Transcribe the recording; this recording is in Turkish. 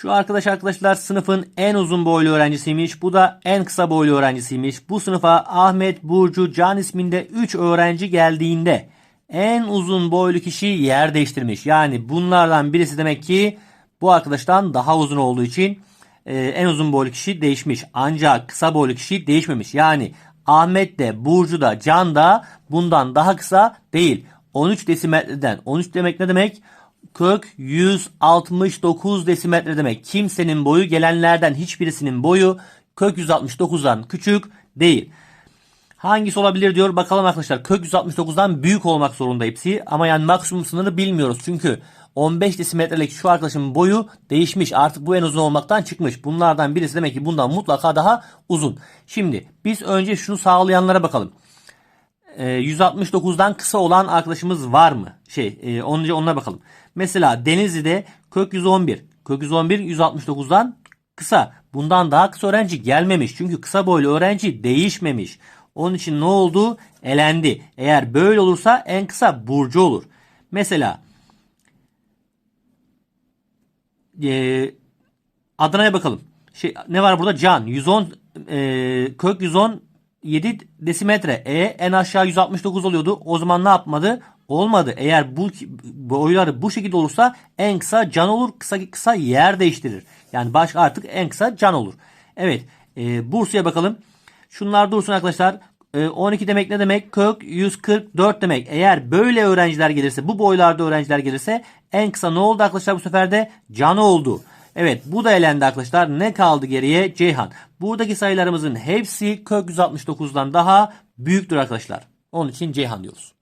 Şu arkadaş arkadaşlar sınıfın en uzun boylu öğrencisiymiş. Bu da en kısa boylu öğrencisiymiş. Bu sınıfa Ahmet, Burcu, Can isminde 3 öğrenci geldiğinde en uzun boylu kişi yer değiştirmiş. Yani bunlardan birisi demek ki bu arkadaştan daha uzun olduğu için e, en uzun boylu kişi değişmiş. Ancak kısa boylu kişi değişmemiş. Yani Ahmet de Burcu da Can da bundan daha kısa değil. 13 desimetreden 13 demek ne demek? Kök 169 desimetre demek. Kimsenin boyu gelenlerden hiçbirisinin boyu kök 169'dan küçük değil. Hangisi olabilir diyor. Bakalım arkadaşlar. Kök 169'dan büyük olmak zorunda hepsi. Ama yani maksimum sınırı bilmiyoruz. Çünkü 15 desimetrelik şu arkadaşımın boyu değişmiş. Artık bu en uzun olmaktan çıkmış. Bunlardan birisi demek ki bundan mutlaka daha uzun. Şimdi biz önce şunu sağlayanlara bakalım. Ee, 169'dan kısa olan arkadaşımız var mı? Şey, e, onca onlara bakalım. Mesela Denizli'de kök 111. Kök 111 169'dan kısa. Bundan daha kısa öğrenci gelmemiş. Çünkü kısa boylu öğrenci değişmemiş. Onun için ne oldu? Elendi. Eğer böyle olursa en kısa Burcu olur. Mesela e, Adana'ya bakalım. Şey, ne var burada? Can. 110 e, kök 117 desimetre. E en aşağı 169 oluyordu. O zaman ne yapmadı? Olmadı. Eğer bu boyları bu şekilde olursa en kısa can olur. Kısa kısa yer değiştirir. Yani baş artık en kısa can olur. Evet. E, Bursa'ya bakalım. Şunlar dursun arkadaşlar. E, 12 demek ne demek? Kök 144 demek. Eğer böyle öğrenciler gelirse, bu boylarda öğrenciler gelirse en kısa ne oldu arkadaşlar bu sefer de? Can oldu. Evet bu da elendi arkadaşlar. Ne kaldı geriye? Ceyhan. Buradaki sayılarımızın hepsi kök 169'dan daha büyüktür arkadaşlar. Onun için Ceyhan diyoruz.